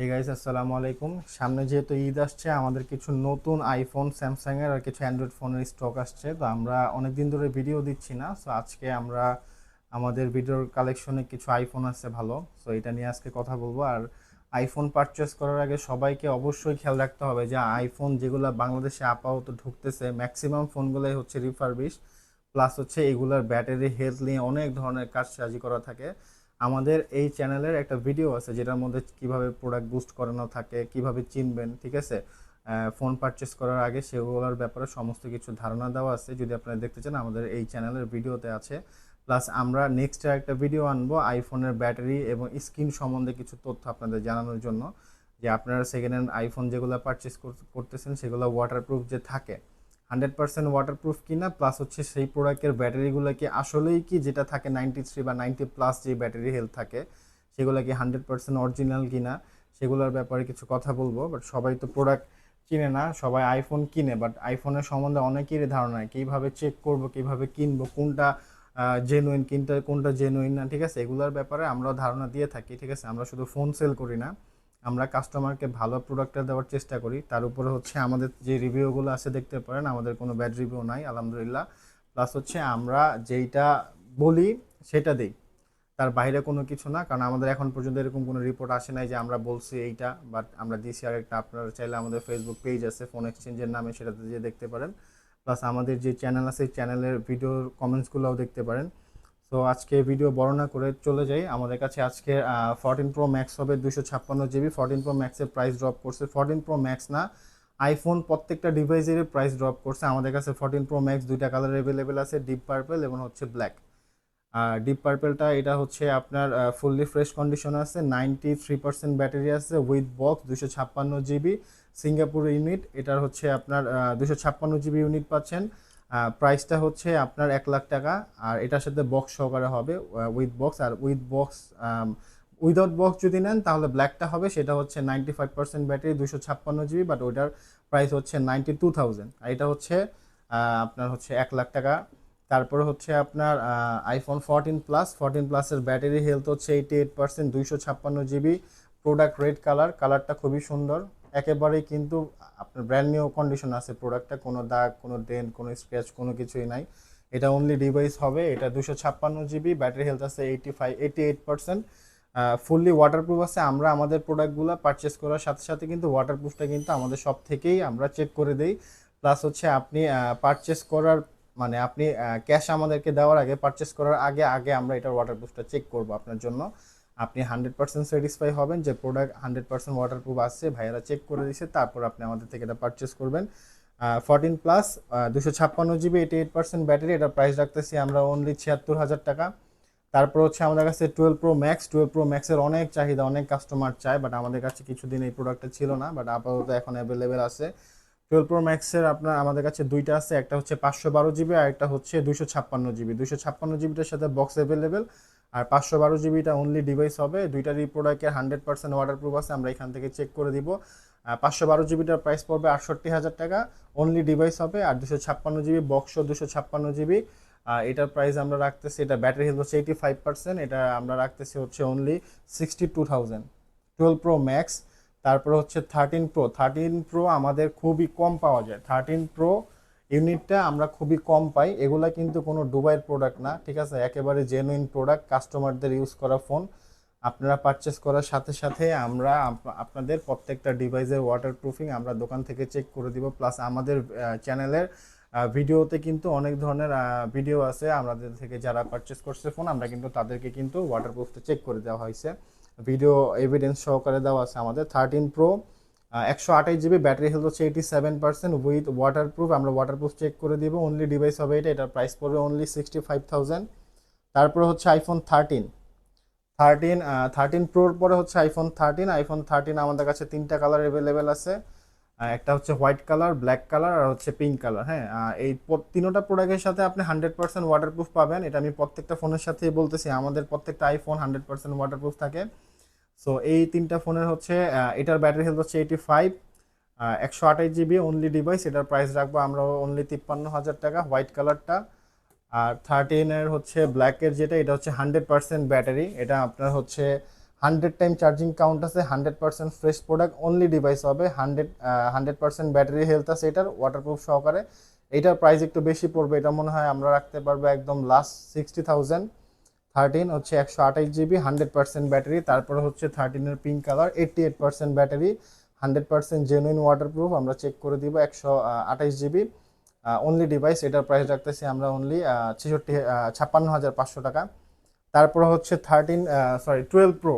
Hey guys আসসালামু আলাইকুম সামনে যেহেতু ঈদ আসছে, আমাদের কিছু নতুন আইফোন স্যামসাং এর আর কিছু অ্যান্ড্রয়েড ফোনের স্টক আসছে। তো আমরা অনেক দিন ধরে ভিডিও দিচ্ছি না সো আজকে আমরা আমাদের ভিডিওর কালেকশনে কিছু আইফোন আছে ভালো সো এটা নিয়ে আজকে কথা বলব। আর আইফোন পারচেস করার আগে সবাইকে অবশ্যই খেয়াল রাখতে হবে যে আইফোন যেগুলো বাংলাদেশে আপাতত ঢুকতেছে ম্যাক্সিমাম ফোনগুলোই হচ্ছে রিফারবিশ প্লাস হচ্ছে এগুলার ব্যাটারি হেলথ নিয়ে অনেক ধরনের কাজসাজি করা থাকে। আমাদের এই চ্যানেলের একটা ভিডিও আছে যেটার মধ্যে কীভাবে প্রোডাক্ট বুস্ট করানো থাকে, কীভাবে চিনবেন, ঠিক আছে? ফোন পারচেস করার আগে সেগুলোর ব্যাপারে সমস্ত কিছু ধারণা দেওয়া আছে। যদি আপনারা দেখতে চান, আমাদের এই চ্যানেলের ভিডিওতে আছে। প্লাস আমরা নেক্সট একটা ভিডিও আনব আইফোনের ব্যাটারি এবং স্ক্রিন সম্বন্ধে কিছু তথ্য আপনাদের জানানোর জন্য। যে আপনারা সেকেন্ড হ্যান্ড আইফোন যেগুলো পারচেস করতেছেন, সেগুলো ওয়াটারপ্রুফ যে থাকে হান্ড্রেড পার্সেন্ট ওয়াটারপ্রুফ কিনা প্লাস হচ্ছে সেই প্রোডাক্টের ব্যাটারিগুলো কি আসলেই কি, যেটা থাকে নাইনটি থ্রি বা নাইনটি প্লাস যে ব্যাটারি হেলথ থাকে, সেগুলো কি হান্ড্রেড পার্সেন্ট অরিজিনাল কিনা, সেগুলোর ব্যাপারে কিছু কথা বলব বাট সবাই তো প্রোডাক্ট কিনে না, সবাই আইফোন কিনে বাট আইফোনের সম্বন্ধে অনেকেরই ধারণা কীভাবে চেক করব, কীভাবে কিনবো, কোনটা জেনুইন কিনতে কোনটা জেনুইন না, ঠিক আছে? এগুলোর ব্যাপারে আমরা ধারণা দিয়ে থাকি, ঠিক আছে? আমরা শুধু ফোন সেল করি না। আমরা কাস্টমারকে ভালো প্রোডাক্টটা দেওয়ার চেষ্টা করি। তার উপরে হচ্ছে আমাদের যে রিভিউগুলো আছে দেখতে পারেন, আমাদের কোনো ব্যাড রিভিউ নাই, আলহামদুলিল্লাহ। প্লাস হচ্ছে আমরা যেইটা বলি সেটা দিই। তার বাইরে কোনো কিছু না, কারণ আমাদের এখন পর্যন্ত এরকম কোনো রিপোর্ট আসে নাই যে আমরা বলছি এইটা বাট আমরা দিছি আর একটা আপনারা চাইলে আমাদের ফেসবুক পেজ আছে ফোন এক্সচেঞ্জের নামে সেটাতে যেয়ে দেখতে পারেন। প্লাস আমাদের যে চ্যানেল আছে চ্যানেলের ভিডিওর কমেন্টসগুলোও দেখতে পারেন। তো আজকে ভিডিও বর্ণনা করে চলে যাই। আমাদের কাছে আজকে ফোরটিন প্রো ম্যাক্স হবে দুশো ছাপ্পান্ন জিবি ফোরটিন প্রো ম্যাক্সের প্রাইস ড্রপ করছে। ফোরটিন প্রো ম্যাক্স না আইফোন প্রত্যেকটা ডিভাইসের প্রাইস ড্রপ করছে। আমাদের কাছে ফোরটিন প্রো ম্যাক্স দুইটা কালার অ্যাভেলেবেল আছে ডিপ পার্পেল এবং হচ্ছে ব্ল্যাক আর ডিপ পার্পেলটা এটা হচ্ছে আপনার ফুললি ফ্রেশ কন্ডিশন আছে নাইনটি থ্রি পার্সেন্ট ব্যাটারি আছে উইথ বক্স দুশো ছাপ্পান্ন জিবি সিঙ্গাপুর ইউনিট এটার হচ্ছে আপনার দুশো ছাপ্পান্ন জিবি ইউনিট পাচ্ছেন। প্রাইসটা হচ্ছে আপনার এক লাখ টাকা, আর এটার সাথে বক্স সহকারে হবে উইথ বক্স আর উইথ বক্স উইদাউট বক্স যদি নেন, তাহলে ব্ল্যাকটা হবে, সেটা হচ্ছে নাইনটি ফাইভ পার্সেন্ট ব্যাটারি দুশো ছাপ্পান্ন জিবি বাট ওইটার প্রাইস হচ্ছে নাইনটি টু থাউজেন্ড আর এটা হচ্ছে আপনার হচ্ছে এক লাখ টাকা। তারপরে হচ্ছে আপনার আইফোন ফোরটিন প্লাস ফোরটিন প্লাসের ব্যাটারি হেলথ হচ্ছে এইটি এইট পার্সেন্ট দুইশো ছাপ্পান্ন জিবি প্রোডাক্ট রেড কালার কালারটা খুবই সুন্দর। একেবারেই কিন্তু আপনার ব্র্যান্ড নিউ কন্ডিশন আছে প্রোডাক্টটা কোনো দাগ, কোনো ডেন্ট কোনো স্ক্র্যাচ কোনো কিছুই নাই। এটা অনলি ডিভাইস হবে, এটা দুশো ছাপ্পান্ন জিবি ব্যাটারি হেলথ আছে eighty five eighty eight percent fully waterproof আছে। আমরা আমাদের প্রোডাক্টগুলো পারচেস করার সাথে সাথে কিন্তু ওয়াটারপ্রুফটা কিন্তু আমাদের সব থেকেই আমরা চেক করে দিই। প্লাস হচ্ছে আপনি পারচেস করার মানে আপনি ক্যাশ আমাদেরকে দেওয়ার আগে পারচেস করার আগে আগে আমরা এটার ওয়াটারপ্রুফটা চেক করব আপনার জন্য। আপনি হান্ড্রেড পার্সেন্ট স্যাটিসফাই হবেন, যে প্রোডাক্ট হান্ড্রেড পার্সেন্ট ওয়াটারপ্রুফ আসছে, ভাইয়ারা চেক করে দিচ্ছে তারপর আপনি আমাদের থেকে এটা পারচেস করবেন। ফোরটিন প্লাস দুশো ছাপ্পান্ন GB eighty eight percent battery এটা প্রাইস রাখতেছি আমরা অনলি ছিয়াত্তর হাজার টাকা। তারপর হচ্ছে আমাদের কাছে twelve pro max twelve pro ম্যাক্সের অনেক চাহিদা, অনেক কাস্টমার চায় বাট আমাদের কাছে কিছুদিন এই প্রোডাক্টটা ছিল না বাট আপাতত এখন অ্যাভেলেবেল আছে। টুয়েলভ প্রো ম্যাক্সের আপনার, আমাদের কাছে দুইটা আছে, একটা হচ্ছে পাঁচশো বারো জিবি আর একটা হচ্ছে দুশো ছাপ্পান্ন জিবি দুশো ছাপ্পান্ন জিবিটার সাথে বক্স অ্যাভেলেবেল আর পাঁচশো বারো জিবিটা অনলি ডিভাইস হবে দুইটারই প্রোডাক্টের হান্ড্রেড পার্সেন্ট ওয়াটার প্রুফ আছে, আমরা এখান থেকে চেক করে দিব। পাঁচশো বারো জিবিটার প্রাইস পড়বে আটষট্টি হাজার টাকা অনলি ডিভাইস হবে আর দুশো ছাপ্পান্ন জিবি বক্সও দুশো ছাপ্পান্ন জিবি। এটার প্রাইস আমরা রাখতেছি, এটা ব্যাটারি হেলথ হচ্ছে এইটি ফাইভ পার্সেন্ট এটা আমরা রাখতেছি হচ্ছে only sixty two thousand twelve pro max তারপর হচ্ছে থার্টিন প্রো থার্টিন প্রো আমাদের খুবই কম পাওয়া যায়। থার্টিন প্রো ইউনিটটা আমরা খুবই কম পাই। এগুলা কিন্তু কোনো ডুবাইয়ের প্রোডাক্ট না, ঠিক আছে? একেবারে জেনুইন প্রোডাক্ট কাস্টমারদের ইউজ করা ফোন আপনারা পারচেস করার সাথে সাথে আমরা আপনাদের প্রত্যেকটা ডিভাইসের ওয়াটার প্রুফিং আমরা দোকান থেকে চেক করে দিব। প্লাস আমাদের চ্যানেলের ভিডিওতে কিন্তু অনেক ধরনের ভিডিও আছে। আমাদের থেকে যারা পারচেস করছে ফোন আমরা কিন্তু তাদেরকে কিন্তু ওয়াটারপ্রুফটা চেক করে দেওয়া হয়েছে। ভিডিও এভিডেন্স সহকারে দেওয়া আছে আমাদের। থার্টিন প্রো একশো আঠাশ জিবি ব্যাটারি হেলথ হচ্ছে eighty seven percent with waterproof আমরা ওয়াটারপ্রুফ চেক করে দিব। অনলি ডিভাইস হবে এটা। এটার প্রাইস পড়বে অনলি সিক্সটি ফাইভ থাউজেন্ড তারপরে হচ্ছে আইফোন থার্টিন থার্টিন থার্টিন প্রোর পরে হচ্ছে আইফোন থার্টিন আইফোন থার্টিন আমাদের কাছে তিনটা কালার অ্যাভেলেবেল আছে। একটা হচ্ছে হোয়াইট কালার ব্ল্যাক কালার আর হচ্ছে পিঙ্ক কালার হ্যাঁ এই তিনোটা প্রোডাক্টের সাথে আপনি হান্ড্রেড পার্সেন্ট ওয়াটারপ্রুফ পাবেন। এটা আমি প্রত্যেকটা ফোনের সাথেই বলতেছি। আমাদের প্রত্যেকটা আইফোন হান্ড্রেড পার্সেন্ট ওয়াটারপ্রুফ থাকে। সো এই তিনটা ফোনের হচ্ছে এটার ব্যাটারি হেলথ হচ্ছে এইটি ফাইভ একশো আঠাশ জিবি অনলি ডিভাইস এটার প্রাইস রাখব আমরা অনলি তিপ্পান্ন হাজার টাকা হোয়াইট কালারটা আর থার্টিনের হচ্ছে ব্ল্যাকের যেটা, এটা হচ্ছে হান্ড্রেড পার্সেন্ট ব্যাটারি এটা আপনার হচ্ছে হান্ড্রেড টাইম চার্জিং কাউন্ট আছে hundred percent fresh product only device হবে hundred hundred percent battery health আছে এটার ওয়াটারপ্রুফ সহকারে। এটার প্রাইস একটু বেশি পড়বে, এটা মনে হয় আমরা রাখতে পারব একদম লাস্ট সিক্সটি থাউজেন্ড থার্টিন হচ্ছে একশো আঠাশ জিবি হান্ড্রেড পার্সেন্ট ব্যাটারি তারপরে হচ্ছে থার্টিনের pink colour eighty eight percent battery hundred percent genuine waterproof আমরা চেক করে দিব একশো আঠাশ জিবি অনলি ডিভাইস এটার প্রাইস রাখতেছি আমরা অনলি ছেষট্টি ছাপ্পান্ন হাজার পাঁচশো টাকা। তারপর হচ্ছে thirteen sorry twelve pro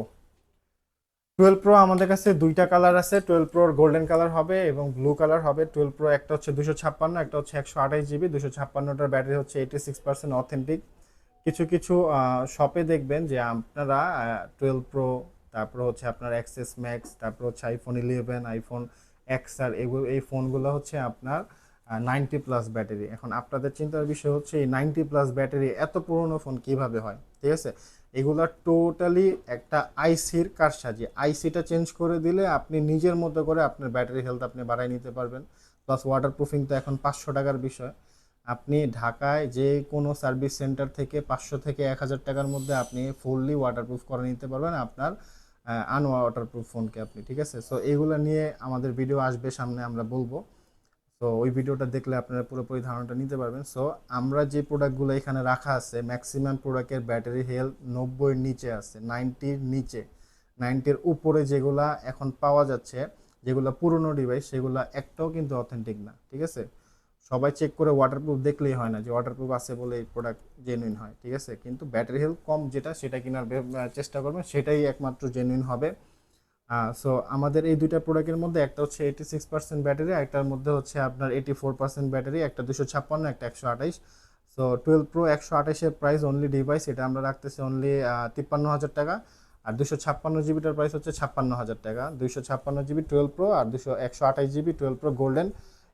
twelve pro আমাদের কাছে দুইটা কালার আছে টুয়েলভ প্রোর গোল্ডেন কালার হবে এবং ব্লু কালার হবে। টুয়েলভ প্রো একটা হচ্ছে দুশো ছাপ্পান্ন, একটা হচ্ছে একশো আঠাশ জিবি দুশো ছাপ্পান্নটার ব্যাটারি হচ্ছে এইটি সিক্স পার্সেন্ট অথেন্টিক কিছু কিছু শপে দেখবেন যে আপনারা টুয়েলভ প্রো তারপর হচ্ছে আপনার অ্যাক্সেস ম্যাক্স তারপর হচ্ছে আইফোন ইলেভেন আইফোন এক্স আর এগুলো এই ফোনগুলো হচ্ছে আপনার নাইনটি প্লাস ব্যাটারি এখন আপনাদের চিন্তার বিষয় হচ্ছে এই নাইনটি প্লাস ব্যাটারি এত পুরনো ফোন কীভাবে হয়? ঠিক আছে? এগুলো টোটালি একটা আইসির কারসাজি। আইসিটা চেঞ্জ করে দিলে আপনি নিজের মতো করে আপনার ব্যাটারি হেলথ আপনি বাড়াই নিতে পারবেন। প্লাস ওয়াটার প্রুফিং তো এখন পাঁচশো টাকার বিষয়। আপনি ঢাকায় যে কোনো সার্ভিস সেন্টার থেকে পাঁচশো থেকে এক হাজার টাকার মধ্যে আপনি ফুললি ওয়াটারপ্রুফ করে নিতে পারবেন আপনার আন ওয়াটারপ্রুফ ফোনকে আপনি, ঠিক আছে? সো এইগুলো নিয়ে আমাদের ভিডিও আসবে সামনে, আমরা বলব। তো ওই ভিডিওটা দেখলে আপনারা পুরোপুরি ধারণাটা নিতে পারবেন। সো আমরা যে প্রোডাক্টগুলো এখানে রাখা আছে ম্যাক্সিমাম প্রোডাক্টের ব্যাটারি হেলথ নব্বইয়ের নিচে আছে নাইনটির নিচে। নাইনটির উপরে যেগুলা এখন পাওয়া যাচ্ছে, যেগুলো পুরনো ডিভাইস সেগুলো একটাও কিন্তু অথেন্টিক না, ঠিক আছে? সবাই চেক করে ওয়াটারপ্রুফ দেখলেই হয় না যে ওয়াটারপ্রুফ আছে বলে এই প্রোডাক্ট জেনুইন হয়, ঠিক আছে? কিন্তু ব্যাটারি হেলথ কম যেটা, সেটা কেনার চেষ্টা করবেন সেটাই একমাত্র জেনুইন হবে। সো আমাদের এই দুইটা প্রোডাক্টের মধ্যে একটা হচ্ছে এইটি সিক্স পার্সেন্ট ব্যাটারি একটার মধ্যে হচ্ছে আপনার এইটি ফোর পার্সেন্ট ব্যাটারি একটা দুশো ছাপ্পান্ন, একটা একশো আঠাইশ। সো টুয়েলভ প্রো একশো আঠাইশের প্রাইস অনলি ডিভাইস এটা আমরা রাখতেছি অনলি তিপ্পান্ন হাজার টাকা। আর দুশো ছাপ্পান্ন জিবিটার প্রাইস হচ্ছে ছাপ্পান্ন হাজার টাকা। দুশো ছাপ্পান্ন জিবি টুয়েলভ প্রো আর দুশো একশো আঠাইশ জিবি টুয়েলভ প্রো গোল্ডেন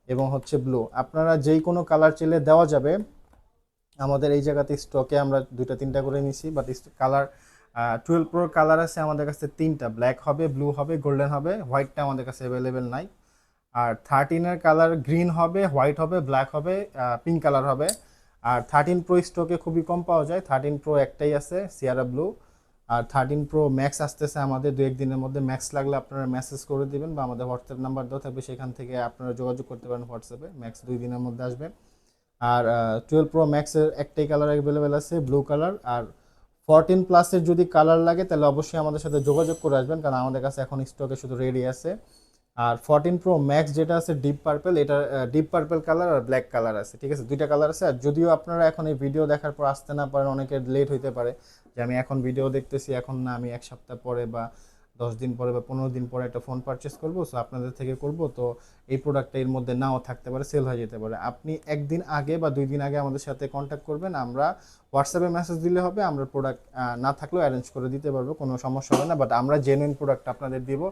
এবং হচ্ছে ব্লু আপনারা যেই কোনো কালার চাইলে দেওয়া যাবে। আমাদের এই জায়গাতে স্টকে আমরা দুইটা, তিনটা করে নিছি বাট কালার টুয়েলভ প্রোর কালার আছে আমাদের কাছে তিনটা। ব্ল্যাক হবে ব্লু হবে গোল্ডেন হবে হোয়াইটটা আমাদের কাছে অ্যাভেলেবেল নাই। আর থার্টিনের কালার গ্রিন হবে হোয়াইট হবে ব্ল্যাক হবে পিঙ্ক কালার হবে। আর থার্টিন প্রো স্টকে খুবই কম পাওয়া যায়। থার্টিন প্রো একটাই আছে সিয়ারা ব্লু আর থার্টিন প্রো ম্যাক্স আসতেছে আমাদের দু একদিনের মধ্যে। ম্যাক্স লাগলে আপনারা মেসেজ করে দিবেন বা আমাদের হোয়াটসঅ্যাপ নাম্বার দেওয়া থাকবে। সেখান থেকে আপনারা যোগাযোগ করতে পারেন হোয়াটসঅ্যাপে ম্যাক্স দুই দিনের মধ্যে আসবে। আর টুয়েলভ প্রো ম্যাক্সের একটাই কালার অ্যাভেলেবেল আছে ব্লু কালার আর ফোরটিন প্লাসের যদি কালার লাগে, তাহলে অবশ্যই আমাদের সাথে যোগাযোগ করে আসবেন। কারণ আমাদের কাছে এখন স্টকে শুধু রেডি আছে। আর ফোরটিন প্রো ম্যাক্স যেটা আছে ডিপ পার্পেল এটা ডিপ পার্পেল কালার আর ব্ল্যাক কালার আছে, ঠিক আছে? দুইটা কালার আছে। আর যদিও আপনারা এখন এই ভিডিও দেখার পর আসতে না পারেন অনেকের লেট হইতে পারে যে আমি এখন ভিডিও দেখতেছি, এখন না আমি এক সপ্তাহ পরে বা দশ দিন পরে বা পনেরো দিন পরে একটা ফোন পারচেস করব সো আপনাদের থেকে করব, তো এই প্রোডাক্টটা এর মধ্যে নাও থাকতে পারে সেল হয়ে যেতে পারে। আপনি একদিন আগে বা দুই দিন আগে আমাদের সাথে কন্ট্যাক্ট করবেন, আমরা হোয়াটসঅ্যাপে মেসেজ দিলে হবে, আমরা প্রোডাক্ট না থাকলেও অ্যারেঞ্জ করে দিতে পারব, কোনো সমস্যা হবে না বাট আমরা জেনুইন প্রোডাক্ট আপনাদের দিব।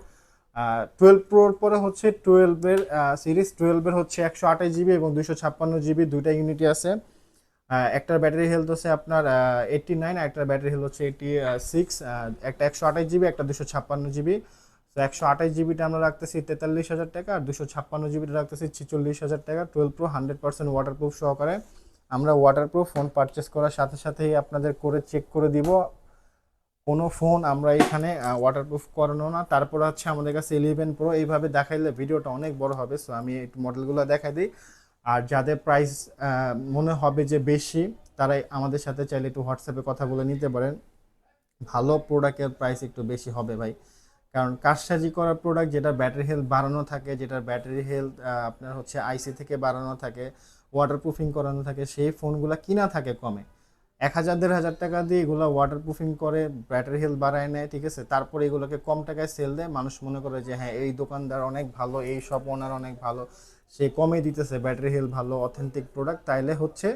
টুয়েলভ প্রোর পরে হচ্ছে টুয়েলভের সিরিজ টুয়েলভের হচ্ছে একশো আঠাশ জিবি এবং দুশো ছাপ্পান্ন জিবি দুইটা ইউনিটি আছে। একটার ব্যাটারি হেলথ হচ্ছে আপনার এইটটি নাইন একটার ব্যাটারি হেলথ হচ্ছে এইটি সিক্স একটা একশো আঠাশ জিবি একটা দুশো ছাপ্পান্ন জিবি তো একশো আঠাশ জিবিটা আমরা রাখতেছি তেতাল্লিশ হাজার টাকা, আর দুশো ছাপ্পান্ন জিবিটা রাখতেছি ছিচল্লিশ হাজার টাকা twelve pro hundred percent waterproof সহকারে। আমরা ওয়াটারপ্রুফ ফোন পারচেস করার সাথে সাথেই আপনাদের করে চেক করে দিব। কোনো ফোন আমরা এখানে ওয়াটারপ্রুফ করানো না। তারপর হচ্ছে আমাদের কাছে ইলেভেন প্রো এইভাবে দেখাইলে ভিডিওটা অনেক বড় হবে। সো আমি একটু মডেলগুলো দেখাই দিই। আর যাদের প্রাইস মনে হবে যে বেশি, তারাই আমাদের সাথে চাইলে একটু হোয়াটসঅ্যাপে কথা বলে নিতে পারেন। ভালো প্রোডাক্টের প্রাইস একটু বেশি হবে ভাই। কারণ কারসাজি করা প্রোডাক্ট যেটা ব্যাটারি হেলথ বাড়ানো থাকে, যেটার ব্যাটারি হেলথ আপনার হচ্ছে আইসি থেকে বাড়ানো থাকে ওয়াটারপ্রুফিং করানো থাকে, সেই ফোনগুলো কিনা থাকে কমে। এক হাজার, দেড় হাজার টাকা দিয়ে এগুলো ওয়াটারপ্রুফিং করে ব্যাটারি হেলথ বাড়ায় নেয়, ঠিক আছে? তারপরে এগুলোকে কম টাকায় সেল দেয়। মানুষ মনে করে যে হ্যাঁ এই দোকানদার অনেক ভালো, এই সব ওনার অনেক ভালো, সে কমে দিতেছে ব্যাটারি হেলথ ভালো অথেন্টিক প্রোডাক্ট তাইলে হচ্ছে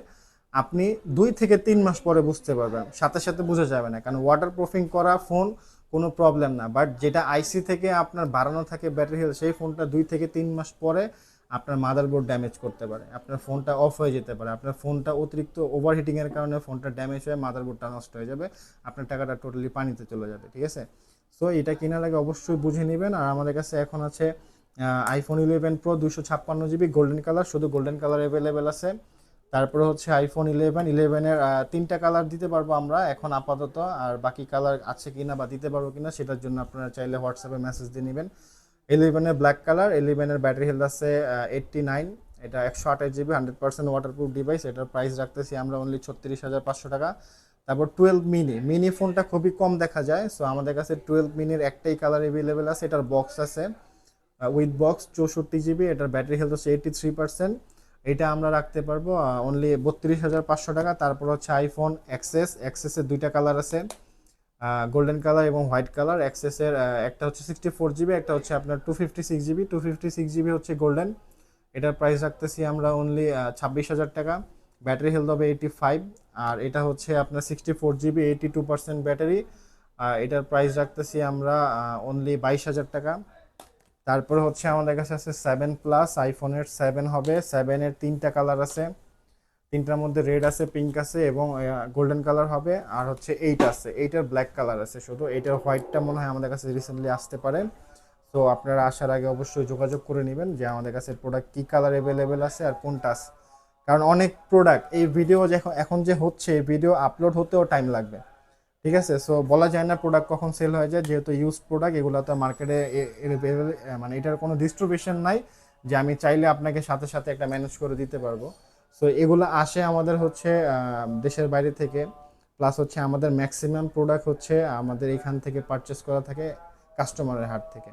আপনি দুই থেকে তিন মাস পরে বুঝতে পারবেন। সাথে সাথে বোঝা যাবে না, কারণ ওয়াটার প্রুফিং করা ফোন কোনো প্রবলেম না। বাট যেটা আইসি থেকে আপনার বাড়ানো থাকে ব্যাটারি হেলথ সেই ফোনটা দুই থেকে তিন মাস পরে আপনার মাদারবোর্ড ড্যামেজ করতে পারে, আপনার ফোনটা অফ হয়ে যেতে পারে, আপনার ফোনটা অতিরিক্ত ওভারহিটিংয়ের কারণে ফোনটা ড্যামেজ হয়ে মাদারবোর্ডটা নষ্ট হয়ে যাবে, আপনার টাকাটা টোটালি পানিতে চলে যাবে, ঠিক আছে? সো এটা কেনার আগে অবশ্যই বুঝে নেবেন, আর আমাদের কাছে এখন আছে আইফোন ইলেভেন প্রো দুশো ছাপ্পান্ন জিবি গোল্ডেন কালার শুধু গোল্ডেন কালার অ্যাভেলেবেল আছে। তারপরে হচ্ছে আইফোন ইলেভেন ইলেভেনের তিনটা কালার দিতে পারব আমরা এখন আপাতত, আর বাকি কালার আছে কিনা বা দিতে পারব কিনা সেটার জন্য আপনারা চাইলে হোয়াটসঅ্যাপে মেসেজ দিয়ে নেবেন। ইলেভেনের ব্ল্যাক কালার ইলেভেনের ব্যাটারি হেলথ আছে এইট্টি নাইন এটা একশো আঠাশ GB hundred percent waterproof device এটার প্রাইস রাখতেছি আমরা অনলি ছত্রিশ হাজার পাঁচশো টাকা। তারপর টুয়েলভ মিনি মিনি ফোনটা খুবই কম দেখা যায়। সো আমাদের কাছে টুয়েলভ মিনির একটাই কালার অ্যাভেলেবেল আছে। এটার বক্স আছে উইথ বক্স চৌষট্টি জিবি এটার ব্যাটারি হেলথ হচ্ছে এইটটি থ্রি পার্সেন্ট এটা আমরা রাখতে পারব অনলি বত্রিশ হাজার পাঁচশো টাকা। তারপর হচ্ছে আইফোন এক্সেস এক্সেসের দুইটা কালার আছে। গোল্ডেন কালার এবং হোয়াইট কালার এক্সেসের একটা হচ্ছে সিক্সটি ফোর জিবি একটা হচ্ছে আপনার two fifty six GB two fifty six GB হচ্ছে গোল্ডেন এটার প্রাইস রাখতেছি আমরা অনলি ছাব্বিশ হাজার টাকা। ব্যাটারি হেলথ হবে এইটি ফাইভ আর এটা হচ্ছে আপনার sixty four GB eighty two percent battery এটার প্রাইস রাখতেছি আমরা অনলি বাইশ হাজার টাকা। তারপরে হচ্ছে আমাদের কাছে আছে সেভেন প্লাস আইফোনের সেভেন হবে। সেভেনের তিনটা কালার আছে। তিনটার মধ্যে রেড আছে পিঙ্ক আছে এবং গোল্ডেন কালার হবে। আর হচ্ছে এইট আছে। এইটার ব্ল্যাক কালার আছে শুধু। এইটার হোয়াইটটা মনে হয় আমাদের কাছে রিসেন্টলি আসতে পারে। তো আপনারা আসার আগে অবশ্যই যোগাযোগ করে নেবেন যে আমাদের কাছে প্রোডাক্ট কী কালার অ্যাভেলেবেল আছে আর কোনটা আছে। কারণ অনেক প্রোডাক্ট এই ভিডিও যখন এখন যে হচ্ছে, এই ভিডিও আপলোড হতেও টাইম লাগবে। ঠিক আছে? সো বলা যায় না প্রোডাক্ট কখন সেল হয়ে যায়। যেহেতু ইউজ প্রোডাক্ট এগুলো তো মার্কেটে মানে এটার কোনো ডিস্ট্রিবিউশন নাই। যে আমি চাইলে আপনাকে সাথে সাথে একটা ম্যানেজ করে দিতে পারব। সো এগুলো আসে আমাদের হচ্ছে দেশের বাইরে থেকে। প্লাস হচ্ছে আমাদের ম্যাক্সিমাম প্রোডাক্ট হচ্ছে আমাদের এখান থেকে পারচেস করা থাকে কাস্টমারের হাট থেকে।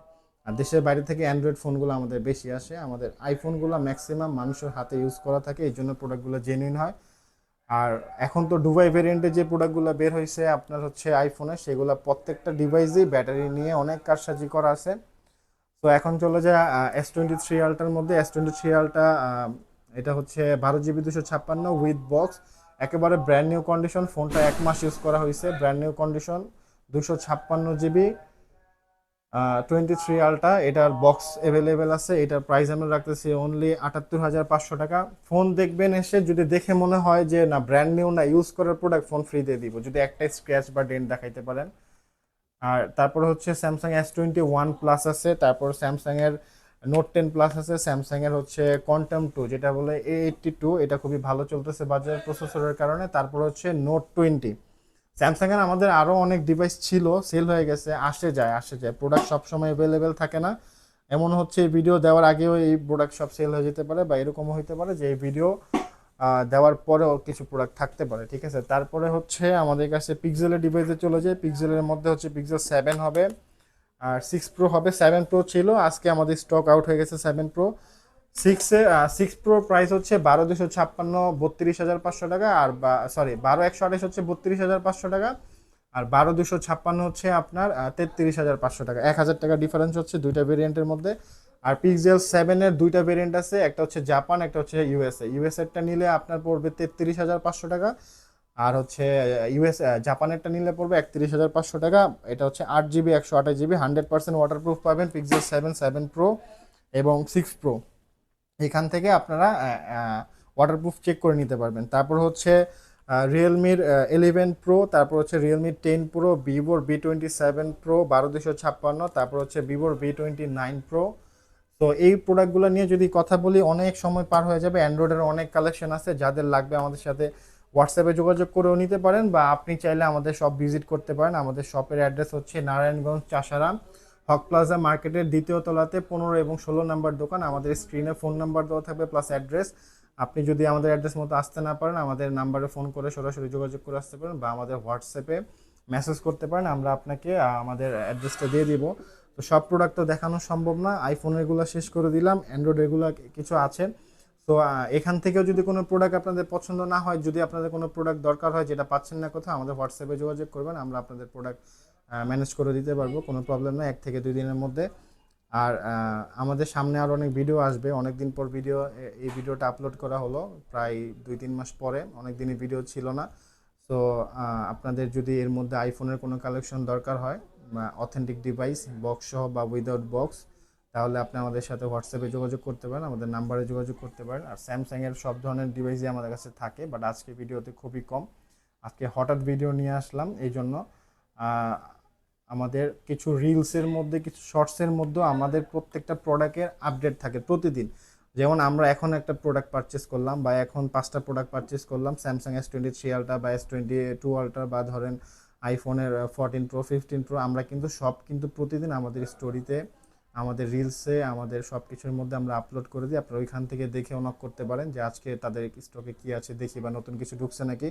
আর দেশের বাইরে থেকে অ্যান্ড্রয়েড ফোনগুলো আমাদের বেশি আসে। আমাদের আইফোনগুলো ম্যাক্সিমাম মানুষের হাতে ইউজ করা থাকে, এই জন্য প্রোডাক্টগুলো জেনুইন হয়। আর এখন তো ডুবাই ভেরিয়েন্টে যে প্রোডাক্টগুলো বের হয়েছে, আপনার হচ্ছে আইফোনে সেগুলো প্রত্যেকটা ডিভাইসেই ব্যাটারি নিয়ে অনেক কারসাজি করা আছে। তো এখন চলে যায় এস টোয়েন্টি থ্রি আলটার মধ্যে এস টোয়েন্টি থ্রি আলটা এটা হচ্ছে বারো জিবি দুশো ছাপ্পান্ন উইথ বক্স একেবারে ব্র্যান্ড নিউ কন্ডিশন ফোনটা এক মাস ইউজ করা হয়েছে। ব্র্যান্ড নিউ কন্ডিশন দুশো ছাপ্পান্ন জিবি টোয়েন্টি থ্রি আলটা এটার বক্স অ্যাভেলেবেল আছে। এটার প্রাইস আমরা রাখতেছি অনলি আটাত্তর হাজার পাঁচশো টাকা। ফোন দেখবেন এসে যদি দেখে মনে হয় যে, না ব্র্যান্ড নিউ না ইউজ করার প্রোডাক্ট ফোন ফ্রি দিয়ে দিব। যদি একটাই স্ক্র্যাচ বা ডেন্ট দেখাইতে পারেন। আর তারপর হচ্ছে Samsung S twenty one plus আছে। তারপর স্যামসাংয়ের নোট টেন প্লাস আছে স্যামসাংয়ের হচ্ছে কোয়ান্টাম টু যেটা বলে এ এইটটি টু এটা খুবই ভালো চলতেছে বাজারের প্রসেসরের কারণে। তারপর হচ্ছে নোট টোয়েন্টি স্যামসাংয়ের আমাদের আরও অনেক ডিভাইস ছিল সেল হয়ে গেছে, আসে যায় আসে যায়। প্রোডাক্ট সবসময় অ্যাভেলেবেল থাকে না। এমন হচ্ছে এই ভিডিও দেওয়ার আগেও এই প্রোডাক্ট সব সেল হয়ে যেতে পারে বা এরকমও হতে পারে যে এই ভিডিও দেওয়ার পরেও কিছু প্রোডাক্ট থাকতে পারে, ঠিক আছে? তারপরে হচ্ছে আমাদের কাছে পিক্সেলের ডিভাইসে চলে যায়। পিক্সেলের মধ্যে হচ্ছে পিক্সেল সেভেন হবে। আর সিক্স প্রো হবে সেভেন প্রো ছিল। আজকে আমাদের স্টক আউট হয়ে গেছে সেভেন প্রো সিক্সে সিক্স প্রো প্রাইস হচ্ছে বারো দুশো ছাপ্পান্ন, বত্রিশ হাজার পাঁচশো টাকা। আর সরি বারো একশো আঠাশ হচ্ছে বত্রিশ হাজার পাঁচশো টাকা। আর বারো দুশো ছাপ্পান্ন হচ্ছে আপনার তেত্রিশ হাজার পাঁচশো টাকা। এক হাজার টাকা ডিফারেন্স হচ্ছে দুইটা ভেরিয়েন্টের মধ্যে। আর পিক্সেল সেভেনের দুইটা ভেরিয়েন্ট আছে। একটা হচ্ছে জাপান একটা হচ্ছে ইউএসএ ইউএসএরটা নিলে আপনার পড়বে তেত্রিশ হাজার পাঁচশো টাকা। আর হচ্ছে ইউএস জাপানেরটা নিলে পড়বে একত্রিশ হাজার পাঁচশো টাকা। এটা হচ্ছে আট জিবি একশো আঠাশ জিবি হান্ড্রেড পার্সেন্ট ওয়াটারপ্রুফ পাবেন পিক্সেল সেভেন সেভেন প্রো এবং সিক্স প্রো এখান থেকে আপনারা ওয়াটারপ্রুফ চেক করে নিতে পারবেন। তারপর হচ্ছে রিয়েলমির ইলেভেন প্রো তারপর হচ্ছে রিয়েলমির টেন প্রো ভিভোর বি টোয়েন্টি সেভেন প্রো বারো দুশো ছাপ্পান্ন, তারপর হচ্ছে ভিভোর বি টোয়েন্টি নাইন প্রো তো এই প্রোডাক্টগুলো নিয়ে যদি কথা বলি, অনেক সময় পার হয়ে যাবে। অ্যান্ড্রয়েডের অনেক কালেকশন আছে, যাদের লাগবে আমাদের সাথে হোয়াটসঅ্যাপে যোগাযোগ করেও নিতে পারেন বা আপনি চাইলে আমাদের শপ ভিজিট করতে পারেন। আমাদের শপের অ্যাড্রেস হচ্ছে নারায়ণগঞ্জ, চাষারাম, হক প্লাজা মার্কেটের দ্বিতীয় তলাতে পনেরো এবং ষোলো নাম্বার দোকান। আমাদের স্ক্রিনে ফোন নাম্বার দেওয়া থাকবে প্লাস অ্যাড্রেস আপনি যদি আমাদের অ্যাড্রেস মতো আসতে না পারেন, আমাদের নাম্বারে ফোন করে সরাসরি যোগাযোগ করে আসতে পারেন বা আমাদের হোয়াটসঅ্যাপে মেসেজ করতে পারেন। আমরা আপনাকে আমাদের অ্যাড্রেসটা দিয়ে দিব। তো সব প্রোডাক্ট তো দেখানো সম্ভব না। আইফোন এগুলো শেষ করে দিলাম। অ্যান্ড্রয়েড এগুলো কিছু আছে। তো এখান থেকেও যদি কোনো প্রোডাক্ট আপনাদের পছন্দ না হয়, যদি আপনাদের কোনো প্রোডাক্ট দরকার হয় যেটা পাচ্ছেন না কোথাও, আমাদের হোয়াটসঅ্যাপে যোগাযোগ করবেন, আমরা আপনাদের প্রোডাক্ট ম্যানেজ করে দিতে পারব, কোনো প্রবলেম নেই, এক থেকে দুই দিনের মধ্যে। আর আমাদের সামনে আরও অনেক ভিডিও আসবে অনেক দিন পর ভিডিও এই ভিডিওটা আপলোড করা হলো, প্রায় দুই তিন মাস পরে অনেক দিনই ভিডিও ছিল না। তো আপনাদের যদি এর মধ্যে আইফোনের কোনো কালেকশন দরকার হয় অথেন্টিক ডিভাইস বক্স সহ বা উইদাউট বক্স তাহলে আপনি আমাদের সাথে হোয়াটসঅ্যাপে যোগাযোগ করতে পারেন, আমাদের নাম্বারে যোগাযোগ করতে পারেন। আর স্যামসাংয়ের সব ধরনের ডিভাইসই আমাদের কাছে থাকে বাট আজকে ভিডিওতে খুবই কম। আজকে হঠাৎ ভিডিও নিয়ে আসলাম এই জন্য আমাদের কিছু রিলসের মধ্যে, কিছু শর্টসের মধ্যে আমাদের প্রত্যেকটা প্রোডাক্টের আপডেট থাকে প্রতিদিন। যেমন আমরা এখন একটা প্রোডাক্ট পারচেস করলাম বা এখন পাঁচটা প্রোডাক্ট পারচেস করলাম Samsung S twenty three ultra বা এস টোয়েন্টি টু আলট্রা বা ধরেন আইফোনের ফোরটিন প্রো ফিফটিন প্রো আমরা কিন্তু সব কিন্তু প্রতিদিন আমাদের স্টোরিতে আমাদের রিলসে আমাদের সব কিছুর মধ্যে আমরা আপলোড করে দিই। আপনারা ওইখান থেকে দেখে অনক করতে পারেন যে আজকে তাদের স্টকে কি আছে, দেখি বা নতুন কিছু ঢুকছে নাকি।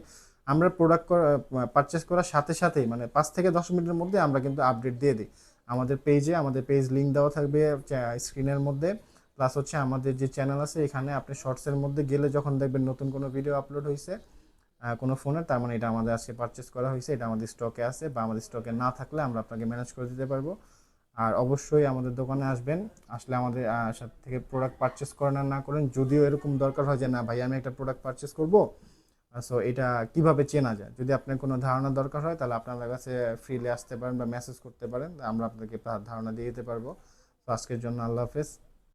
আমরা প্রোডাক্ট পারচেস করার সাথে সাথেই মানে পাঁচ থেকে দশ মিনিটের মধ্যে আমরা কিন্তু আপডেট দিয়ে দিই। আমাদের পেজে আমাদের পেজ লিঙ্ক দেওয়া থাকবে স্ক্রিনের মধ্যে। প্লাস হচ্ছে আমাদের যে চ্যানেল আছে, এখানে আপনি শর্টসের মধ্যে গেলে যখন দেখবেন নতুন কোনো ভিডিও আপলোড হয়েছে কোনো ফোনের তার মানে এটা আমাদের আজকে পারচেস করা হয়েছে এটা আমাদের স্টকে আছে বা আমাদের স্টকে না থাকলে আমরা আপনাকে ম্যানেজ করে দিতে পারব। আর অবশ্যই আমাদের দোকানে আসবেন। আসলে আমাদের সব থেকে প্রোডাক্ট পারচেস করেন না করেন, যদিও এরকম দরকার হয় যে, না ভাই, আমি একটা প্রোডাক্ট পারচেস করব। সো এটা কীভাবে চেনা যায়? যদি আপনার কোনো ধারণা দরকার হয়, তাহলে আপনার কাছে ফ্রিলে আসতে পারেন বা মেসেজ করতে পারেন। আমরা আপনাকে ধারণা দিয়ে দিতে পারব। তো আজকের জন্য আল্লাহ হাফেজ।